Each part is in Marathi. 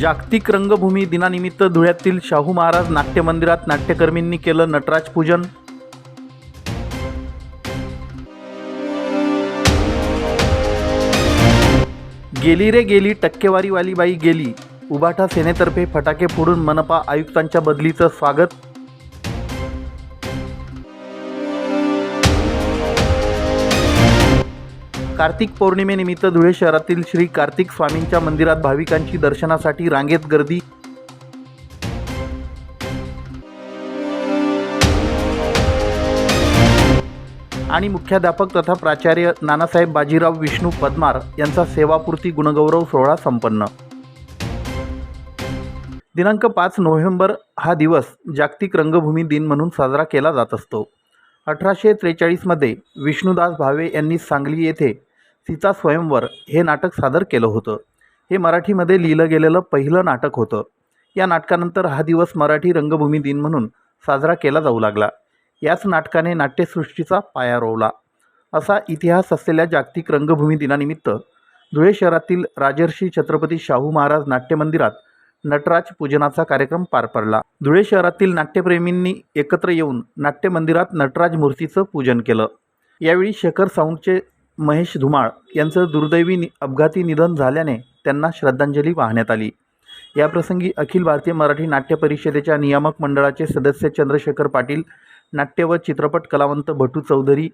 जागतिक रंगभूमी दिनानिमित्त धुळ्यातील शाहू महाराज नाट्य मंदिरात नाट्यकर्मींनी केलं नटराज पूजन. गेली रे गेली टक्केवारीवाली बाई गेली. उबाठा सेनेतर्फे फटाके फोडून मनपा आयुक्तांच्या बदलीचं स्वागत. कार्तिक पौर्णिमेनिमित्त धुळे शहरातील श्री कार्तिक स्वामींच्या मंदिरात भाविकांची दर्शनासाठी रांगेत गर्दी. आणि मुख्याध्यापक तथा प्राचार्य नानासाहेब बाजीराव विष्णू पद्मार यांचा सेवापूर्ती गुणगौरव सोहळा संपन्न. दिनांक पाच नोव्हेंबर हा दिवस जागतिक रंगभूमी दिन म्हणून साजरा केला जात असतो. अठराशे त्रेचाळीसमध्ये विष्णुदास भावे यांनी सांगली येथे तिचा स्वयंवर हे नाटक सादर केलं होतं. हे मराठीमध्ये लिहिलं गेलेलं पहिलं नाटक होतं. या नाटकानंतर हा दिवस मराठी रंगभूमी दिन म्हणून साजरा केला जाऊ लागला. याच नाटकाने नाट्यसृष्टीचा पाया रोवला. असा इतिहास असलेल्या जागतिक रंगभूमी दिनानिमित्त धुळे शहरातील राजर्षी छत्रपती शाहू महाराज नाट्यमंदिरात नटराज पूजनाचा कार्यक्रम पार पडला. धुळे शहरातील नाट्यप्रेमींनी एकत्र येऊन नाट्यमंदिरात नटराज मूर्तीचं पूजन केलं. यावेळी शेखर साऊंडचे महेश धुमाळ यांचं दुर्दैवी नि अपघाती निधन झाल्याने त्यांना श्रद्धांजली वाहण्यात आली. याप्रसंगी अखिल भारतीय मराठी नाट्य परिषदेच्या नियामक मंडळाचे सदस्य चंद्रशेखर पाटील नाट्य व चित्रपट कलावंत भटू चौधरी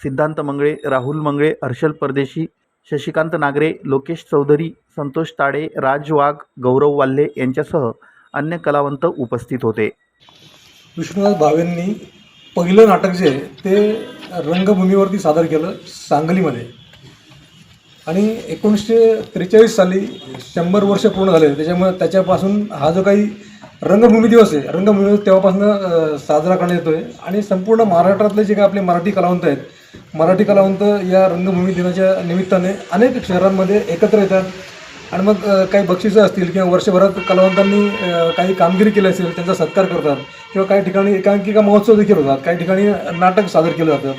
सिद्धांत मंगळे राहुल मंगळे हर्षल परदेशी शशिकांत नागरे लोकेश चौधरी संतोष ताडे राज वाघ गौरव वाल्हे यांच्यासह अन्य कलावंत उपस्थित होते. विष्णुदास भावेंनी पहिलं नाटक जे आहे ते रंगभूमीवरती सादर केलं सांगलीमध्ये. आणि एकोणीसशे त्रेचाळीस साली शंभर वर्ष पूर्ण झाले. त्याच्यामुळे त्याच्यापासून हा जो काही रंगभूमी दिवस आहे रंगभूमी दिवस तेव्हापासून साजरा करण्यात येतो आहे आणि संपूर्ण महाराष्ट्रातले जे काही आपले मराठी कलावंत आहेत मराठी कलावंत या रंगभूमी दिनाच्या निमित्ताने अनेक शहरांमध्ये एकत्र येतात. आणि मग काही बक्षिसं असतील किंवा वर्षभरात कलावंतांनी काही कामगिरी केली असेल त्यांचा सत्कार करतात किंवा काही ठिकाणी एकांकिका महोत्सव देखील होतात काही ठिकाणी नाटक सादर केलं जातं.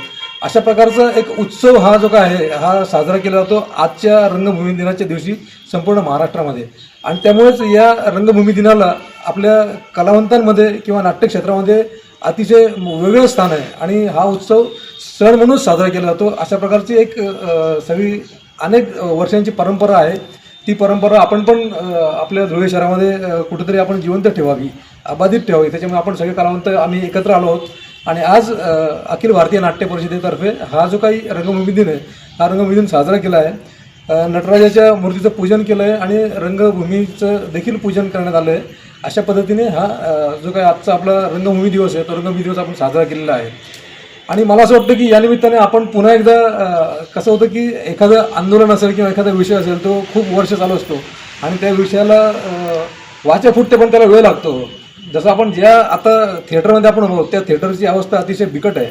अशा प्रकारचा एक उत्सव हा जो काय आहे हा साजरा केला जातो आजच्या रंगभूमी दिनाच्या दिवशी संपूर्ण महाराष्ट्रामध्ये. आणि त्यामुळेच या रंगभूमी दिनाला आपल्या कलावंतांमध्ये किंवा नाट्यक्षेत्रामध्ये अतिशय वेगळं स्थान आहे. आणि हा उत्सव सण म्हणून साजरा केला जातो. अशा प्रकारची एक सगळी अनेक वर्षांची परंपरा आहे. ती परंपरा आपण पण आपल्या धुळे शहरामध्ये कुठेतरी आपण जिवंत ठेवावी अबाधित ठेवावी. त्याच्यामुळे आपण सगळे कलावंत आम्ही एकत्र आलो आहोत. आणि आज अखिल भारतीय नाट्य परिषदेतर्फे हा जो काही रंगभूमी दिन आहे हा रंगभूमी दिन साजरा केला आहे. नटराजाच्या मूर्तीचं पूजन केलं आहे आणि रंगभूमीचं देखील पूजन करण्यात आलं आहे. अशा पद्धतीने हा जो काही आजचा आपला रंगभूमी दिवस आहे तो रंगभूमी दिवस आपण साजरा केलेला आहे. आणि मला असं वाटतं की या निमित्ताने आपण पुन्हा एकदा कसं होतं की एखादं आंदोलन असेल किंवा एखादा विषय असेल तो खूप वर्ष चालू असतो. आणि त्या विषयाला वाचे वाचा फुटते पण त्याला वेळ लागतो. जसं आपण ज्या आता थिएटरमध्ये आपण आहोत त्या थिएटरची अवस्था अतिशय बिकट आहे.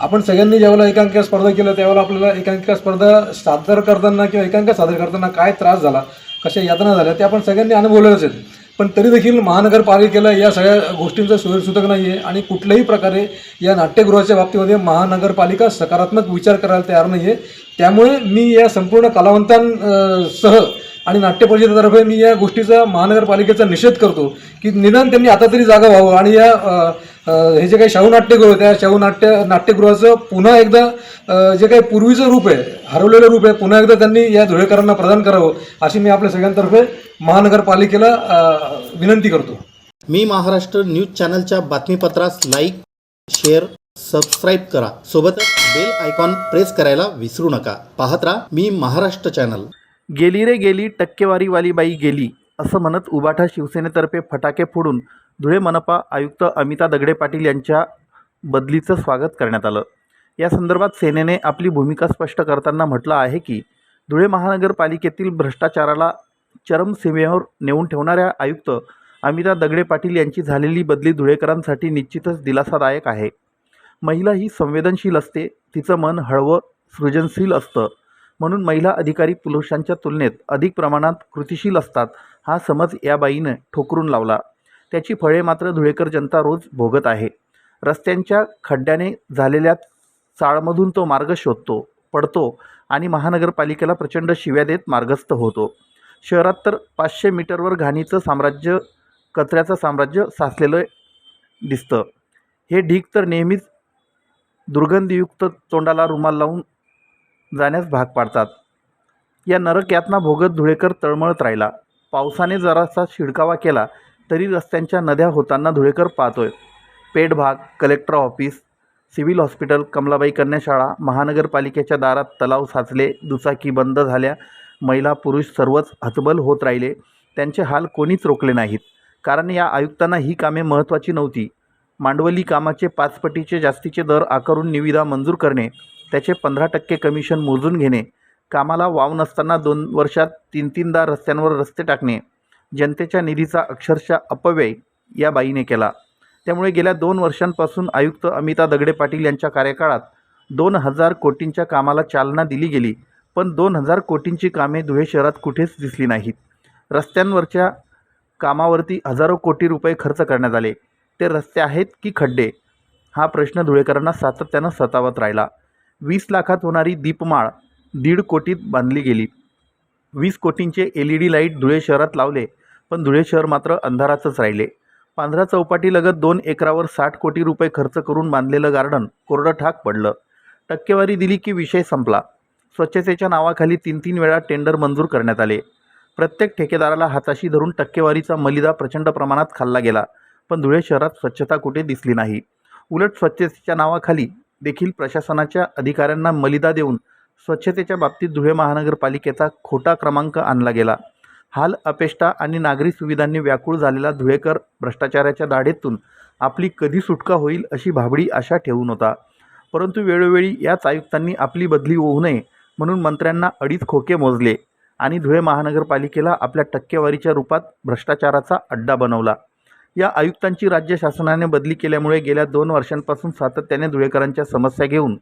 आपण सगळ्यांनी ज्यावेळेला एकांकिका स्पर्धा केलं त्यावेळेला आपल्याला एकांकिका स्पर्धा सादर करताना किंवा एकांकिका सादर करताना काय त्रास झाला कशा यातना झाल्या ते आपण सगळ्यांनी अनुभवलेलंच आहेत पण तरी देखील महानगरपालिकेला या सगळ्या गोष्टींचा सोयीसुतक नाही आहे आणि कुठल्याही प्रकारे या नाट्यगृहाच्या बाबतीमध्ये महानगरपालिका सकारात्मक विचार करायला तयार नाही आहे त्यामुळे मी या संपूर्ण कलावंतांसह आणि नाट्य परिषदेतर्फे मी या गोष्टीचा महानगरपालिकेचा निषेध करतो की निदान त्यांनी आता तरी जागा व्हावं आणि या हे जे काही शाहू नाट्यगृह आहे, त्या शाहू नाट्य नाट्यगृहाचं पुन्हा एकदा जे काही पूर्वीचं रूप आहे हरवलेलं रूप आहे पुन्हा एकदा त्यांनी या धुळेकरांना प्रदान करावं अशी मी आपल्या सगळ्यांतर्फे महानगरपालिकेला विनंती करतो. मी महाराष्ट्र न्यूज चॅनलच्या बातमीपत्रास लाईक शेअर सबस्क्राईब करा. सोबतच बेल आयकॉन प्रेस करायला विसरू नका. पाहत राहा मी महाराष्ट्र चॅनल. गेली रे गेली टक्केवारीवाली बाई गेली असं म्हणत उबाठा शिवसेनेतर्फे फटाके फोडून धुळे मनपा आयुक्त अमिता दगडे पाटील यांच्या बदलीचं स्वागत करण्यात आलं. या संदर्भात सेनेने आपली भूमिका स्पष्ट करताना म्हटलं आहे की धुळे महानगरपालिकेतील भ्रष्टाचाराला चरमसीमेवर नेऊन ठेवणाऱ्या आयुक्त अमिता दगडे पाटील यांची झालेली बदली धुळेकरांसाठी निश्चितच दिलासादायक आहे. महिला ही संवेदनशील असते तिचं मन हळवं सृजनशील असतं. म्हणून महिला अधिकारी पुरुषांच्या तुलनेत अधिक प्रमाणात कृतिशील असतात हा समज या बाईनं ठोकरून लावला. त्याची फळे मात्र धुळेकर जनता रोज भोगत आहे. रस्त्यांच्या खड्ड्याने झालेल्या चाळमधून तो मार्ग शोधतो पडतो आणि महानगरपालिकेला प्रचंड शिव्या देत मार्गस्थ होतो. शहरात तर पाचशे मीटरवर घाणीचं साम्राज्य कचऱ्याचं साम्राज्य साचलेलं दिसतं. हे ढीग तर नेहमीच दुर्गंधीयुक्त तोंडाला रुमाल लावून जाण्यास भाग पाडतात. या नरक यातना भोगत धुळेकर तळमळत राहिला. पावसाने जरासा शिडकावा केला तरी रस्त्यांच्या नद्या होताना धुळेकर पाहतोय. पेठभाग collector office civil hospital Kamalabai कन्याशाळा महानगरपालिकेच्या दारात तलाव साचले दुचाकी बंद झाल्या महिला पुरुष सर्वच हतबल होत राहिले. त्यांचे हाल कोणीच रोखले नाहीत. कारण या आयुक्तांना ही कामे महत्त्वाची नव्हती. मांडवली कामाचे पाचपटीचे जास्तीचे दर आकारून निविदा मंजूर करणे त्याचे पंधरा टक्के कमिशन मोजून घेणे कामाला वाव नसताना दोन वर्षात तीन तीनदा रस्त्यांवर रस्ते टाकणे जनतेच्या निधीचा अक्षरशः अपव्यय या बाईने केला. त्यामुळे गेल्या दोन वर्षांपासून आयुक्त अमिता दगडे पाटील यांच्या कार्यकाळात दोन हजार कोटींच्या कामाला चालना दिली गेली पण दोन हजार कोटींची कामे धुळे शहरात कुठेच दिसली नाहीत. रस्त्यांवरच्या कामावरती हजारो कोटी रुपये खर्च करण्यात आले. ते रस्ते आहेत की खड्डे? हा प्रश्न धुळेकरांना सातत्यानं सतावत राहिला. वीस लाखात होणारी दीपमाळ दीड कोटीत बांधली गेली. वीस कोटींचे L E D light Dhule शहरात लावले पण धुळे शहर मात्र अंधारातच राहिले. पांढरा चौपाटीलगत दोन एकरावर साठ कोटी रुपये खर्च करून बांधलेलं गार्डन कोरडं ठाक पडलं. टक्केवारी दिली की विषय संपला. स्वच्छतेच्या नावाखाली तीन तीन वेळा टेंडर मंजूर करण्यात आले. प्रत्येक ठेकेदाराला हाताशी धरून टक्केवारीचा मलिदा प्रचंड प्रमाणात खाल्ला गेला पण धुळे शहरात स्वच्छता कुठे दिसली नाही. उलट स्वच्छतेच्या नावाखाली देखील प्रशासनाच्या अधिकाऱ्यांना मलिदा देऊन स्वच्छतेच्या बाबतीत धुळे महानगरपालिकेचा खोटा क्रमांक आणला गेला. हाल अपेष्टा आणि नागरी सुविधांनी व्याकुळ झालेला धुळेकर भ्रष्टाचाराच्या दाढेतून आपली कधी सुटका होईल अशी भाबडी आशा ठेवून होता. परंतु वेळोवेळी याच आयुक्तांनी आपली बदली होऊ नये म्हणून मंत्र्यांना अडीच खोके मोजले आणि धुळे महानगरपालिकेला आपल्या टक्केवारीच्या रूपात भ्रष्टाचाराचा अड्डा बनवला. या आयुक्तांची राज्य शासनाने बदली केल्यामुळे गेल्या दोन वर्षांपासून सातत्याने धुळेकरांच्या समस्या घेऊन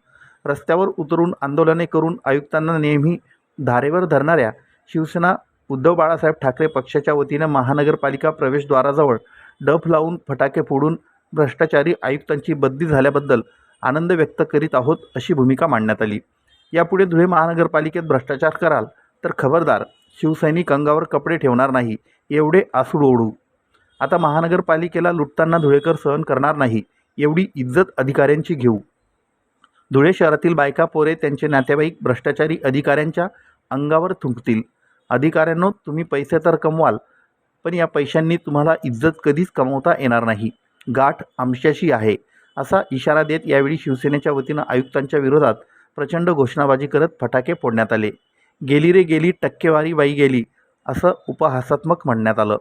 रस्त्यावर उतरून आंदोलने करून आयुक्तांना नेहमी धारेवर धरणाऱ्या शिवसेना उद्धव बाळासाहेब ठाकरे पक्षाच्या वतीनं महानगरपालिका प्रवेशद्वाराजवळ डफ लावून फटाके फोडून भ्रष्टाचारी आयुक्तांची बदली झाल्याबद्दल आनंद व्यक्त करीत आहोत अशी भूमिका मांडण्यात आली. यापुढे धुळे महानगरपालिकेत भ्रष्टाचार कराल तर खबरदार शिवसैनिक अंगावर कपडे ठेवणार नाही एवढे आसूड ओढू. आता महानगरपालिकेला लुटताना धुळेकर सहन करणार नाही एवढी इज्जत अधिकाऱ्यांची घेऊ. धुळे शहरातील बायका पोरे त्यांचे नातेवाईक भ्रष्टाचारी अधिकाऱ्यांच्या अंगावर थुंकतील. अधिकाऱ्यांनो तुम्ही पैसे तर कमवाल पण या पैशांनी तुम्हाला इज्जत कधीच कमवता येणार नाही. गाठ आमच्याशी आहे असा इशारा देत यावेळी शिवसेनेच्या वतीनं आयुक्तांच्या विरोधात प्रचंड घोषणाबाजी करत फटाके फोडण्यात आले. गेली रे गेली टक्केवारी बाई गेली असं उपहासात्मक म्हणण्यात आलं.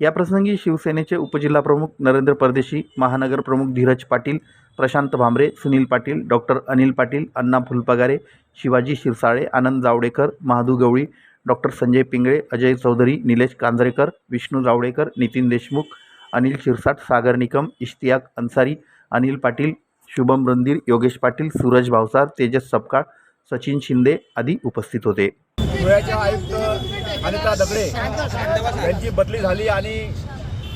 याप्रसंगी शिवसेनेचे उपजिल्हाप्रमुख नरेंद्र परदेशी महानगर प्रमुख धीरज पाटील प्रशांत भांबरे सुनील पाटील डॉक्टर अनिल पाटील अण्णा फुलपगारे शिवाजी शिरसाळे आनंद जावडेकर महादू गवळी डॉक्टर संजय पिंगळे अजय चौधरी निलेश कांजरेकर विष्णू जावडेकर नितीन देशमुख अनिल शिरसाट सागर निकम इश्तियाक अन्सारी अनिल पाटील शुभम रंदीर योगेश पाटील सूरज भावसार तेजस सपकाळ सचिन शिंदे आदी उपस्थित होते. आयुक्त अनिता दगडे यांची बदली झाली आणि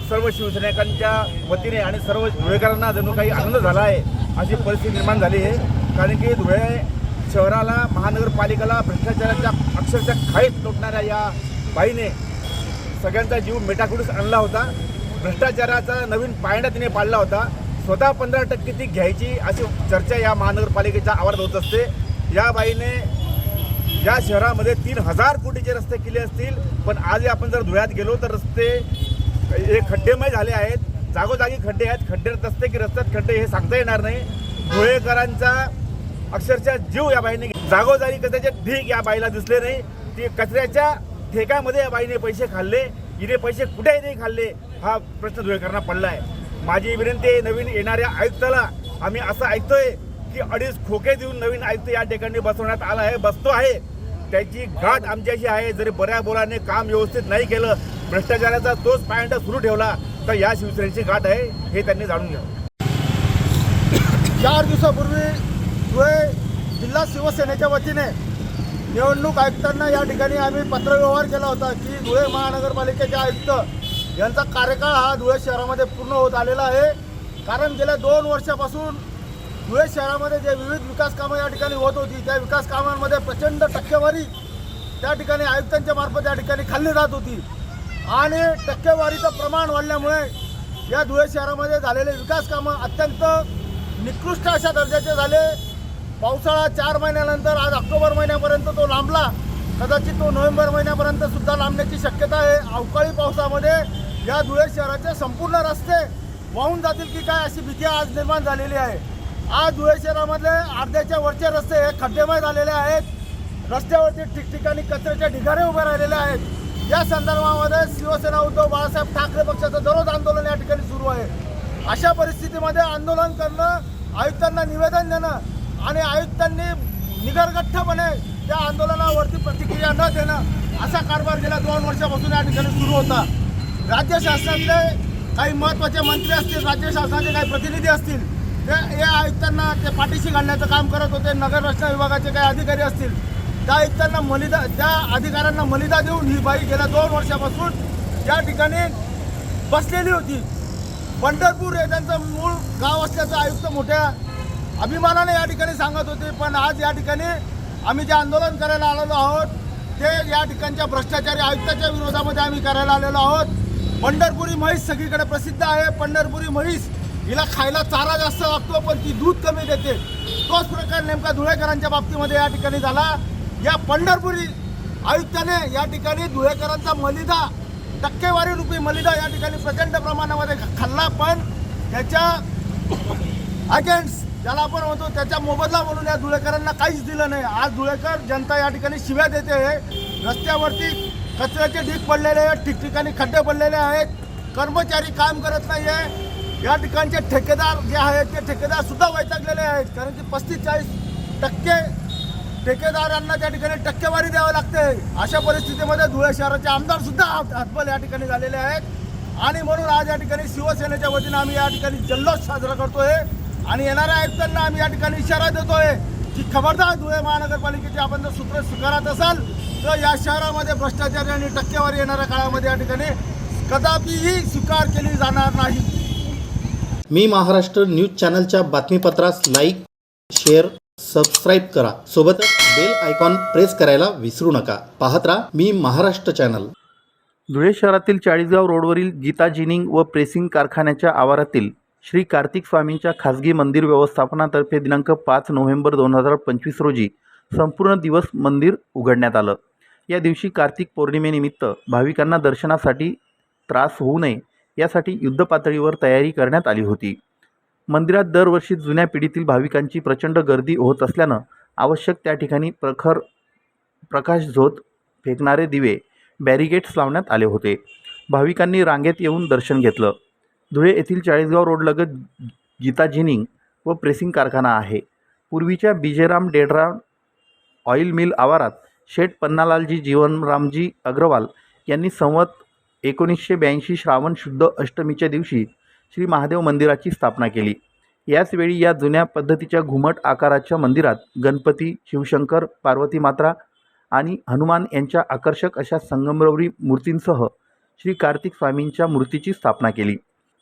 सर्व शिवसैनिकांच्या वतीने आणि सर्व धुळेकरांना जणू काही आनंद झाला आहे अशी परिस्थिती निर्माण झाली आहे. कारण की धुळे शहराला महानगरपालिकेला भ्रष्टाचाराच्या अक्षरशः खाईत लोटणाऱ्या या बाईने सगळ्यांचा जीव मेटाकुडीस आणला होता. भ्रष्टाचाराचा नवीन पायंडा तिने पाडला होता. स्वतः पंधरा टक्के ती घ्यायची अशी चर्चा या महानगरपालिकेच्या आवारात होत असते. या बाईने या शहरामध्ये तीन हजार कोटीचे रस्ते केले असतील पण आज आपण जर धुळ्यात गेलो तर रस्ते हे खड्डेमय झाले आहेत. जागोजागी खड्डे आहेत. खड्डे रस्ते की रस्त्यात खड्डे हे सांगता येणार नाही. धुळेकरांचा अक्षरशः जीव या बाईने जागोजागी कचऱ्याचे ढीग या बाईला दिसले नाही. ती कचऱ्याच्या ठेक्यामध्ये या बाईने पैसे खाल्ले. हिने पैसे कुठेही नाही खाल्ले हा प्रश्न धुळेकरांना पडला आहे माझी विनंती आहे नवीन येणाऱ्या आयुक्ताला आम्ही असं ऐकतोय की अडीच खोके देऊन नवीन आयुक्त या ठिकाणी बसवण्यात आला आहे बसतो आहे. त्याची गाठ आमच्याशी आहे. जरी बऱ्या बोलाने काम व्यवस्थित नाही केलं भ्रष्टाचाराचा तोच पायंडा सुरू ठेवला तर या शिवसेनेची गाठ आहे हे त्यांनी जाणून घ्यावं. चार दिवसापूर्वी धुळे जिल्हा शिवसेनेच्या वतीने निवडणूक आयुक्तांना या ठिकाणी आम्ही पत्रव्यवहार केला होता की धुळे महानगरपालिकेचे आयुक्त यांचा कार्यकाळ हा धुळे शहरामध्ये पूर्ण होत आलेला आहे. कारण गेल्या दोन वर्षापासून धुळे शहरामध्ये जे विविध विकास कामं या ठिकाणी होत होती त्या विकास कामांमध्ये प्रचंड टक्केवारी त्या ठिकाणी आयुक्तांच्या मार्फत या ठिकाणी खाल्ली जात होती. आणि टक्केवारीचं प्रमाण वाढल्यामुळे या धुळे शहरामध्ये झालेले विकास कामं अत्यंत निकृष्ट अशा दर्जाचे झाले. पावसाळा चार महिन्यानंतर आज ऑक्टोबर महिन्यापर्यंत तो लांबला. कदाचित तो नोव्हेंबर महिन्यापर्यंत सुद्धा लांबण्याची शक्यता आहे. अवकाळी पावसामध्ये या धुळे शहराचे संपूर्ण रस्ते वाहून जातील की काय अशी भीती आज निर्माण झालेली आहे. आज धुळे शहरामधले अर्ध्याच्या वरचे रस्ते हे खड्डेमय झालेले आहेत. रस्त्यावरती ठिकठिकाणी कचऱ्याचे ढिगारे उभे राहिलेले आहेत. या संदर्भामध्ये शिवसेना उद्धव बाळासाहेब ठाकरे पक्षाचं दररोज आंदोलन या ठिकाणी सुरू आहे. अशा परिस्थितीमध्ये आंदोलन करणं आयुक्तांना निवेदन देणं आणि आयुक्तांनी निगरगठ्ठपणे त्या आंदोलनावरती प्रतिक्रिया न देणं असा कारभार गेल्या दोन वर्षापासून या ठिकाणी सुरू होता. राज्य शासनातले काही महत्त्वाचे मंत्री असतील राज्य शासनाचे काही प्रतिनिधी असतील ते या आयुक्तांना ते पाठीशी घालण्याचं काम करत होते. नगर रचना विभागाचे काही अधिकारी असतील. त्या आयुक्तांना मलिदा त्या अधिकाऱ्यांना मलिदा देऊन ही बाई गेल्या दोन वर्षापासून या ठिकाणी बसलेली होती. पंढरपूर हे त्यांचं मूळ गाव असल्याचं आयुक्त मोठ्या अभिमानाने या ठिकाणी सांगत होते. पण आज या ठिकाणी आम्ही जे आंदोलन करायला आलेलो आहोत ते या ठिकाणच्या भ्रष्टाचारी आयुक्ताच्या विरोधामध्ये आम्ही करायला आलेलो आहोत. पंढरपुरी म्हैस सगळीकडे प्रसिद्ध आहे. पंढरपुरी म्हैस हिला खायला चारा जास्त लागतो पण ती दूध कमी देते. तोच प्रकार नेमका धुळेकरांच्या बाबतीमध्ये या ठिकाणी झाला. या पंढरपुरी आयुक्ताने या ठिकाणी धुळेकरांचा मलिदा टक्केवारी रुपी मलिदा या ठिकाणी प्रचंड प्रमाणामध्ये खाल्ला पण त्याच्या अगेन्स्ट ज्याला आपण म्हणतो त्याच्या मोबदला म्हणून या धुळेकरांना काहीच दिलं नाही. आज धुळेकर जनता या ठिकाणी शिव्या देते आहे. रस्त्यावरती कचऱ्याचे ढीक पडलेले आहेत ठिकठिकाणी खड्डे पडलेले आहेत. कर्मचारी काम करत नाही आहे या ठिकाणचे ठेकेदार जे आहेत ते ठेकेदार सुद्धा वैतागलेले आहेत. कारण की पस्तीस चाळीस टक्के ठेकेदारांना त्या ठिकाणी टक्केवारी द्यावी लागते. अशा परिस्थितीमध्ये धुळे शहराचे आमदार सुद्धा हातबल या ठिकाणी झालेले आहेत. आणि म्हणून आज या ठिकाणी शिवसेनेच्या वतीनं आम्ही या ठिकाणी जल्लोष साजरा करतोय. आणि येणाऱ्या आयुक्तांना आम्ही या ठिकाणी इशारा देतोय की खबरदार धुळे महानगरपालिकेचे आपण जर सूत्र स्वीकारत असाल तर या शहरामध्ये भ्रष्टाचार आणि टक्केवारी येणाऱ्या काळामध्ये या ठिकाणी कदापिही स्वीकार केली जाणार नाही. मी महाराष्ट्र न्यूज चॅनलच्या बातमीपत्रास लाईक शेअर सबस्क्राईब करा. सोबतच बेल आयकॉन प्रेस करायला विसरू नका. पाहत राहा मी महाराष्ट्र चॅनल. धुळे शहरातील चाळीसगाव रोडवरील गीता जिनिंग व प्रेसिंग कारखान्याच्या आवारातील श्री कार्तिक स्वामींच्या खासगी मंदिर व्यवस्थापनातर्फे दिनांक पाच नोव्हेंबर दोन हजार पंचवीस रोजी संपूर्ण दिवस मंदिर उघडण्यात आलं. या दिवशी कार्तिक पौर्णिमेनिमित्त भाविकांना दर्शनासाठी त्रास होऊ नये यासाठी युद्धपातळीवर तयारी करण्यात आली होती. मंदिरात दरवर्षी जुन्या पिढीतील भाविकांची प्रचंड गर्दी होत असल्यानं आवश्यक त्या ठिकाणी प्रखर प्रकाश झोत फेकणारे दिवे बॅरिगेट्स लावण्यात आले होते. भाविकांनी रांगेत येऊन दर्शन घेतलं. धुळे येथील चाळीसगाव रोडलगत गीता जिनिंग व प्रेसिंग कारखाना आहे. पूर्वीच्या बिजेराम डेडराम ऑइल मिल आवारात शेठ पन्नालालजी जीवनरामजी अग्रवाल यांनी संवत एकोणीसशे ब्याऐंशी श्रावण शुद्ध अष्टमीच्या दिवशी श्री महादेव मंदिराची स्थापना केली. याचवेळी या जुन्या पद्धतीच्या घुमट आकाराच्या मंदिरात गणपती शिवशंकर पार्वती मात्रा आणि हनुमान यांच्या आकर्षक अशा संगमरवरी मूर्तींसह श्री कार्तिक स्वामींच्या मूर्तीची स्थापना केली.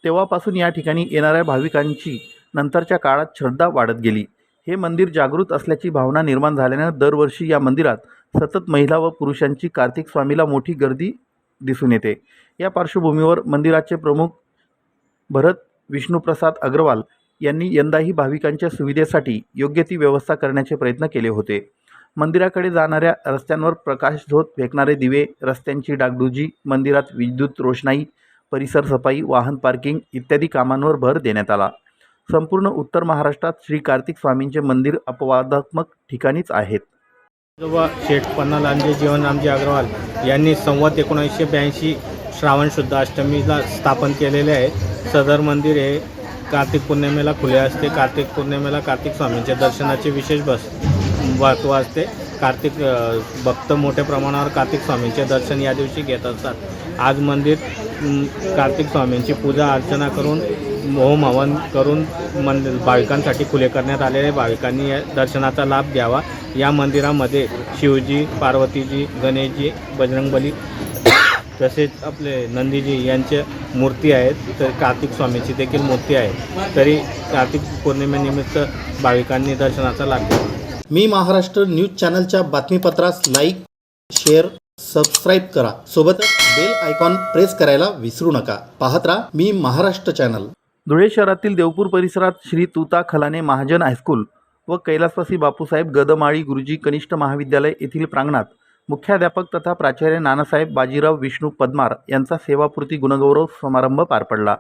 तेव्हापासून या ठिकाणी येणाऱ्या भाविकांची नंतरच्या काळात श्रद्धा वाढत गेली. हे मंदिर जागृत असल्याची भावना निर्माण झाल्यानं दरवर्षी या मंदिरात सतत महिला व पुरुषांची कार्तिक स्वामीला मोठी गर्दी दिसून येते. या पार्श्वभूमीवर मंदिराचे प्रमुख भरत विष्णुप्रसाद अग्रवाल यांनी यंदाही भाविकांच्या सुविधेसाठी योग्य ती व्यवस्था करण्याचे प्रयत्न केले होते. मंदिराकडे जाणाऱ्या रस्त्यांवर प्रकाशझोत फेकणारे दिवे रस्त्यांची डागडुजी मंदिरात विद्युत रोषणाई परिसर सफाई वाहन पार्किंग इत्यादी कामांवर भर देण्यात आला. संपूर्ण उत्तर महाराष्ट्रात श्री कार्तिक स्वामींचे मंदिर अपवादात्मक ठिकाणीच आहेत. व शेठ पन्नालालजी जीवनरामजी अग्रवाल यांनी संवत एकोणीसशे ब्याऐंशी श्रावण शुद्ध अष्टमीला स्थापन केलेले आहे. सदर मंदिर हे कार्तिक पौर्णिमेला खुले असते. कार्तिक पौर्णिमेला कार्तिक स्वामींच्या दर्शनाचे विशेष बस महत्त्व असते. कार्तिक भक्त मोठ्या प्रमाणावर कार्तिक स्वामींचे दर्शन या दिवशी घेत असतात. आज मंदिर कार्तिक स्वामींची पूजा अर्चना करून होम हवन करून मंदिर भाविकांसाठी खुले करण्यात आलेले आहे. भाविकांनी या दर्शनाचा लाभ घ्यावा. या मंदिरामध्ये शिवजी पार्वतीजी गणेशजी बजरंगबली तसेच आपले नंदीजी यांचे मूर्ती आहेत. तर कार्तिक स्वामीची देखील मूर्ती आहे. तरी कार्तिक पौर्णिमेनिमित्त भाविकांनी दर्शनाचा लाभ घ्यावा मी महाराष्ट्र न्यूज चॅनलच्या बातमीपत्रास लाईक शेअर सबस्क्राईब करा. सोबतच बेल आयकॉन प्रेस करायला विसरू नका. पाहत राहा मी महाराष्ट्र चॅनल. धुळे शहरातील देवपूर परिसरात श्री तुता खलाने महाजन हायस्कूल व कैलासवासी बापूसाहेब गदमाळी गुरुजी कनिष्ठ महाविद्यालय येथील प्रांगणात मुख्याध्यापक तथा प्राचार्य नानासाहेब बाजीराव विष्णू पद्मार यांचा सेवापूर्ती गुणगौरव समारंभ पार पडला.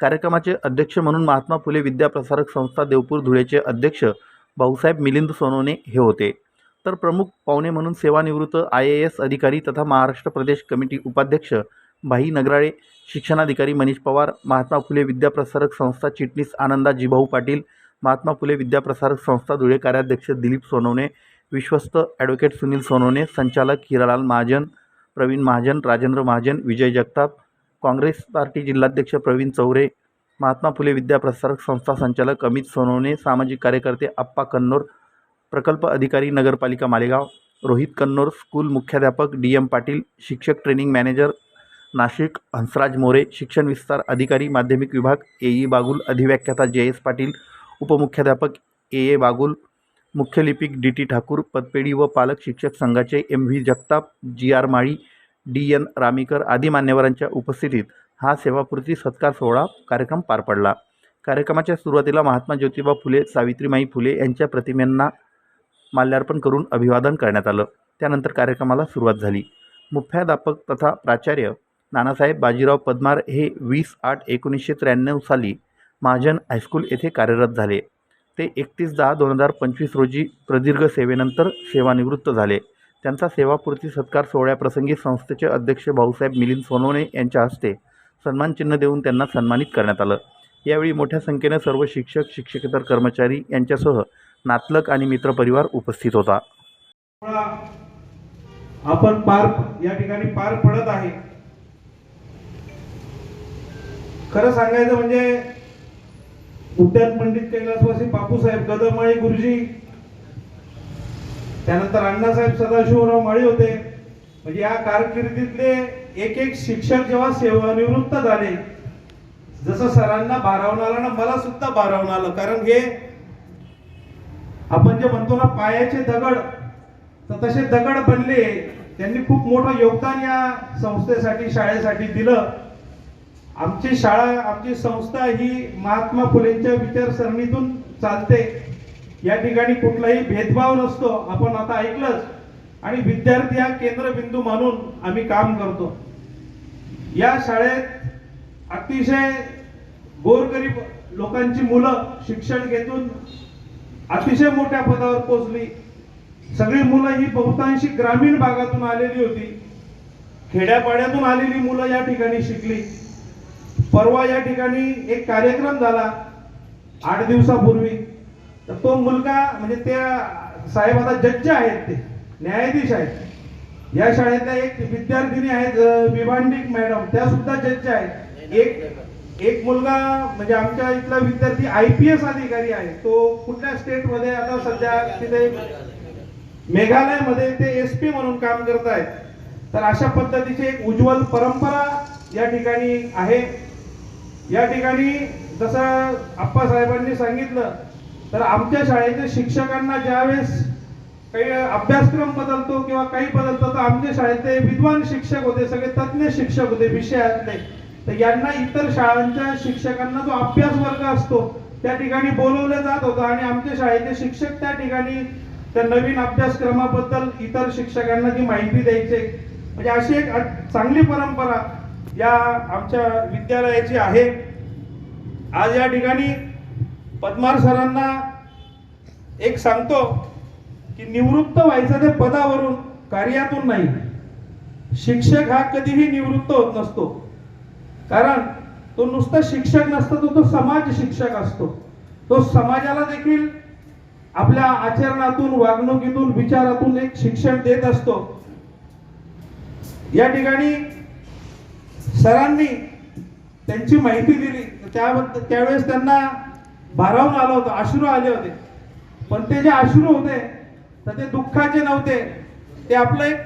कार्यक्रमाचे अध्यक्ष म्हणून महात्मा फुले विद्याप्रसारक संस्था देवपूर धुळेचे अध्यक्ष भाऊसाहेब मिलिंद सोनोने हे होते. तर प्रमुख पाहुणे म्हणून सेवानिवृत्त आय ए एस अधिकारी तथा महाराष्ट्र प्रदेश कमिटी उपाध्यक्ष भाई नगराळे शिक्षणाधिकारी मनीष पवार महात्मा फुले विद्याप्रसारक संस्था चिटणीस आनंदा जिभाऊ पाटील महात्मा फुले विद्याप्रसारक संस्था धुळे कार्याध्यक्ष दिलीप सोनवणे विश्वस्त ॲडव्होकेट सुनील सोनवणे संचालक हिरालाल महाजन प्रवीण महाजन राजेंद्र महाजन विजय जगताप काँग्रेस पार्टी जिल्हाध्यक्ष प्रवीण चौरे महात्मा फुले विद्याप्रसारक संस्था संचालक अमित सोनवणे सामाजिक कार्यकर्ते अप्पा कन्नोर प्रकल्प अधिकारी नगरपालिका मालेगाव रोहित कन्नोर स्कूल मुख्याध्यापक डी एम पाटील शिक्षक ट्रेनिंग मॅनेजर नाशिक हंसराज मोरे शिक्षण विस्तार अधिकारी माध्यमिक विभाग ए ई बागुल अधिव्याख्याता जे एस पाटील उपमुख्याध्यापक ए. ए. बागुल मुख्यलिपिक डी. टी. ठाकूर पदपेढी व पालक शिक्षक संघाचे M. V. Jagtap G. R. Mali D. N. Ramikar आदी मान्यवरांच्या उपस्थितीत हा सेवापूर्ती सत्कार सोहळा कार्यक्रम पार पडला. कार्यक्रमाच्या सुरुवातीला महात्मा ज्योतिबा फुले सावित्रीमाई फुले यांच्या प्रतिमेंना माल्यार्पण करून अभिवादन करण्यात आलं. त्यानंतर कार्यक्रमाला सुरुवात झाली. मुख्याध्यापक तथा प्राचार्य नानासाहेब बाजीराव पद्मार हे वीस आठ एकोणीसशे त्र्याण्णव साली महाजन हायस्कूल येथे कार्यरत झाले. ते एकतीस दहा दोन हजार पंचवीस रोजी प्रदीर्घ सेवेनंतर सेवानिवृत्त झाले. त्यांचा सेवापूर्ती सत्कार सोहळ्याप्रसंगी संस्थेचे अध्यक्ष भाऊसाहेब मिलिंद सोनवणे यांच्या हस्ते सन्मानचिन्ह देऊन त्यांना सन्मानित करण्यात आलं. यावेळी मोठ्या संख्येने सर्व शिक्षक शिक्षकेतर कर्मचारी यांच्यासह नातलग आणि मित्रपरिवार उपस्थित होता. आपण पार या ठिकाणी पार पडत आहे. खरं सांगायचं म्हणजे उद्यान पंडित कैलासवासी बापूसाहेब गदमाळी गुरुजी. त्यानंतर अण्णासाहेब सदाशिवराव माळी होते. म्हणजे या कारकिर्दीतले एक एक शिक्षक जेव्हा सेवानिवृत्त झाले जसं सरांना भारावून आलं ना मला सुद्धा भारावून आलं. कारण हे आपण जे म्हणतो ना पायाचे दगड तर तसे दगड बनले. त्यांनी खूप मोठं योगदान या संस्थेसाठी शाळेसाठी दिलं. आमची शाळा आमची संस्था ही महात्मा फुलेंच्या विचारसरणीतून चालते. या ठिकाणी कुठलाही भेदभाव नसतो. आपण आता ऐकलंच. आणि विद्यार्थी हा केंद्रबिंदू म्हणून आम्ही काम करतो. या शाळेत अतिशय गोरगरीब लोकांची मुलं शिक्षण घेतून अतिशय मोठ्या पदावर पोचली सगळी मुलं ही बहुतांशी ग्रामीण भागातून आलेली होती. खेड्यापाड्यातून आलेली मुलं या ठिकाणी शिकली. परवा या ठिकाणी एक कार्यक्रम झाला आठ दिवसापूर्वी. तर तो मुलगा म्हणजे त्या साहेब आता जज आहेत ते न्यायाधीश आहेत. या शाळेतल्या एक विद्यार्थिनी आहेत विभांडिक मॅडम त्या सुद्धा जज आहेत. एक एक मुलगा म्हणजे आमच्या इथला विद्यार्थी आय पी एस अधिकारी आहे तो कुठल्या स्टेटमध्ये आता सध्या तिथे मेघालयमध्ये ते एस पी म्हणून काम करत आहेत. तर अशा पद्धतीची एक उज्ज्वल परंपरा या ठिकाणी आहे. या ठिकाणी जसं आप्पासाहेबांनी सांगितलं तर आमच्या शाळेच्या शिक्षकांना ज्यावेळेस काही अभ्यासक्रम बदलतो किंवा काही बदलतो तर आमच्या शाळेतले विद्वान शिक्षक होते सगळे तज्ज्ञ शिक्षक होते विषयातले. तर यांना इतर शाळांच्या शिक्षकांना जो अभ्यास वर्ग असतो त्या ठिकाणी बोलवलं जात होतं आणि आमच्या शाळेचे शिक्षक त्या ठिकाणी त्या नवीन अभ्यासक्रमाबद्दल इतर शिक्षकांना ती माहिती द्यायचे. म्हणजे अशी एक चांगली परंपरा या आमच्या विद्यालयाची आहे. आज या ठिकाणी पद्मार सरांना एक सांगतो की निवृत्त व्हायचं ते पदावरून कार्यातून नाही. शिक्षक हा कधीही निवृत्त होत नसतो. कारण तो नुसता शिक्षक नसतो तो तो समाज शिक्षक असतो. तो समाजाला देखील आपल्या आचरणातून वागणुकीतून विचारातून एक शिक्षण देत असतो. या ठिकाणी सरांनी त्यांची माहिती दिली. त्याबद्दल त्यावेळेस त्यांना भारावून आलं होतं अश्रू आले होते. पण ते जे अश्रू होते तर ते दुःखाचे नव्हते. ते आपलं एक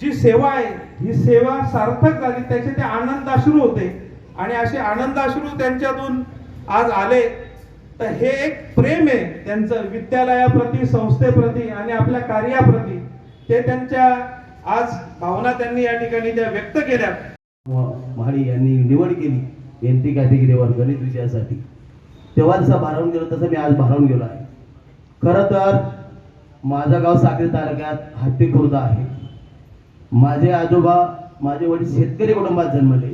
जी सेवा आहे ही सेवा सार्थक झाली. त्याचे ते आनंदाश्रू होते. आणि असे आनंदाश्रू त्यांच्यातून आज आले. तर हे एक प्रेम आहे त्यांचं विद्यालयाप्रती संस्थेप्रती आणि आपल्या कार्याप्रती. ते त्यांच्या आज भावना त्यांनी या ठिकाणी त्या व्यक्त केल्या. महाडी यांनी निवड केली. एन टी कॅटेगरीवर गणित विषयासाठी. तेव्हा जसं भारावून गेलो तसं मी आज भारावून गेलो आहे. खरं तर माझं गाव साखरे तालुक्यात हट्टी खुर्द आहे. माझे आजोबा माझे वडील शेतकरी कुटुंबात जन्मले.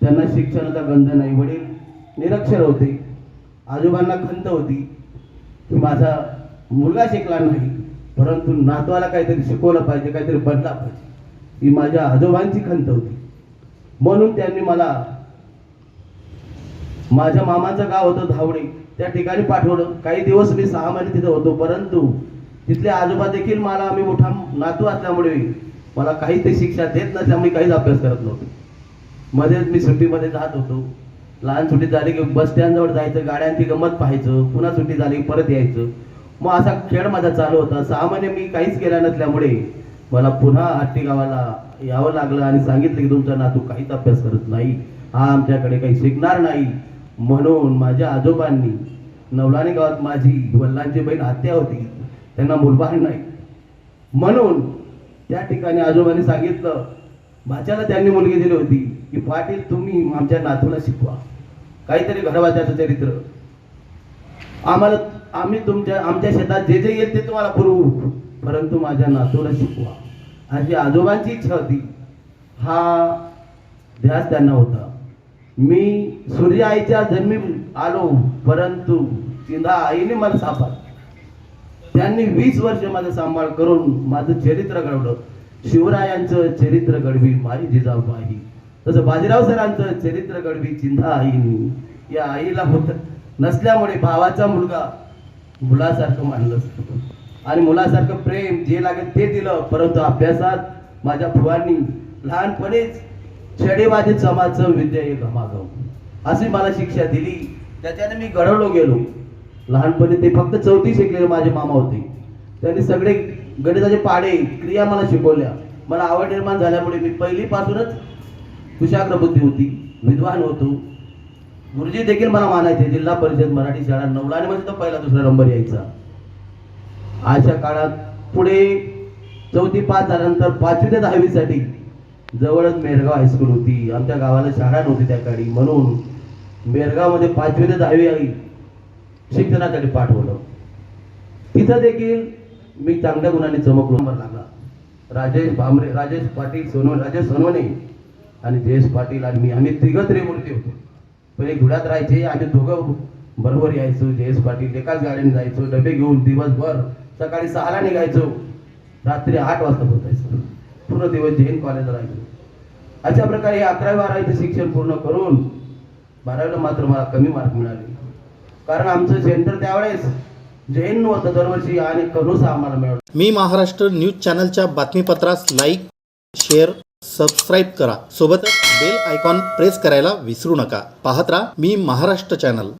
त्यांना शिक्षणाचा गंध नाही वडील निरक्षर होते. आजोबांना खंत होती की माझा मुलगा शिकला नाही परंतु नातवाला काहीतरी शिकवलं पाहिजे काहीतरी बनला पाहिजे. ही माझ्या आजोबांची खंत होती. म्हणून त्यांनी मला माझ्या मामाचं गाव होतं धावडे त्या ठिकाणी पाठवलं. काही दिवस मी सहा महिने तिथे होतो. परंतु तिथले आजोबा देखील मला मी मोठा नातू असल्यामुळे मला काही ते शिक्षा देत नसल्यामुळे काहीच अभ्यास करत नव्हतो. मध्येच मी सुट्टीमध्ये जात होतो. लहान सुट्टी झाली की बस स्टँडजवळ जायचं गाड्यांची गंमत पाहायचं पुन्हा सुट्टी झाली की परत यायचं. मग असा खेळ माझा चालू होता. सहा महिने मी काहीच केला नसल्यामुळे मला पुन्हा हट्टी गावाला यावं लागलं आणि सांगितलं की तुमचा नातू काहीच अभ्यास करत नाही. हा आमच्याकडे काही शिकणार नाही. म्हणून माझ्या आजोबांनी नवलाणी गावात माझी वल्लांची बहीण हत्या होती. त्यांना मुलबाळ नाही. म्हणून त्या ठिकाणी आजोबांनी सांगितलं भाच्याला त्यांनी मुलगी दिली होती की पाटील तुम्ही आमच्या नातूला शिकवा. काहीतरी घडवाच्याचं चरित्र. आम्हाला आम्ही तुमच्या आमच्या शेतात जे जे येईल ते तुम्हाला पुरवू. परंतु माझ्या नातूला शिकवा. अशी आजोबांची इच्छा होती. हा ध्यास त्यांना होता. मी सूर्य आईच्या जन्मी आलो परंतु चिंधा आईने मला सापड त्यांनी वीस वर्ष माझा सांभाळ करून माझं चरित्र घडवलं. शिवरायांचं चरित्र घडवी माझी जिजाबाई तसं बाजीराव सरांचं चरित्र घडवी चिंधा आईनी. या आईला होत. नसल्यामुळे भावाचा मुलगा मुलासारखं मानलं आणि मुलासारखं प्रेम जे लागेल ते दिलं. परंतु अभ्यासात माझ्या फुवांनी लहानपणीच छडेबाजी समाजचं विद्या हे गमागव अशी मला शिक्षा दिली. त्याच्याने मी घडवलो गेलो. लहानपणी ते फक्त चौथी शिकलेले माझे मामा होते. त्यांनी सगळे गणिताचे पाडे क्रिया मला शिकवल्या. मला आवड निर्माण झाल्यामुळे मी पहिलीपासूनच कुशाग्र बुद्धी होती विद्वान होतो. गुरुजी देखील मला मानायचे जिल्हा परिषद मराठी शाळा नवलाने तो पहिला दुसरा नंबर यायचा. अशा काळात पुढे चौथी पाच झाल्यानंतर पाचवी ते दहावीसाठी जवळच मेरगाव हायस्कूल होती. आमच्या गावाला शाळा नव्हती त्या काळी. म्हणून मेरगावमध्ये पाचवी ते दहावी आली. शिक्षणासाठी पाठवलं तिथं देखील मी चांगल्या गुणाने चमकलो. नंबर लागला. राजेश भामरे राजेश पाटील सोनवणे राजेश सोनवणे आणि जयेश पाटील आणि मी. आम्ही तिघं त्रिमूर्ती होतो. पहिले धुळ्यात राहायचे. आम्ही दोघं बरोबर यायचो. जयेश पाटील एकाच गाडीने जायचो. डबे घेऊन दिवसभर सकाळी सहाला निघायचो. रात्री आठ वाजता पोहोचायचो. पूर्ण दिवस जैन कॉलेजला राहायचो. अशा प्रकारे अकरावी बारावीचं शिक्षण पूर्ण करून बारावीला मात्र मला कमी मार्क मिळाले. कारण आमचं सेंटर त्यावेळेस जैन होतं दरवर्षी आणि कनुसा आम्हाला मिळालं. मी महाराष्ट्र न्यूज चॅनलच्या बातमीपत्रास लाईक शेअर सबस्क्राईब करा. सोबतच बेल आयकॉन प्रेस करायला विसरू नका. पाहत राहा मी महाराष्ट्र चॅनल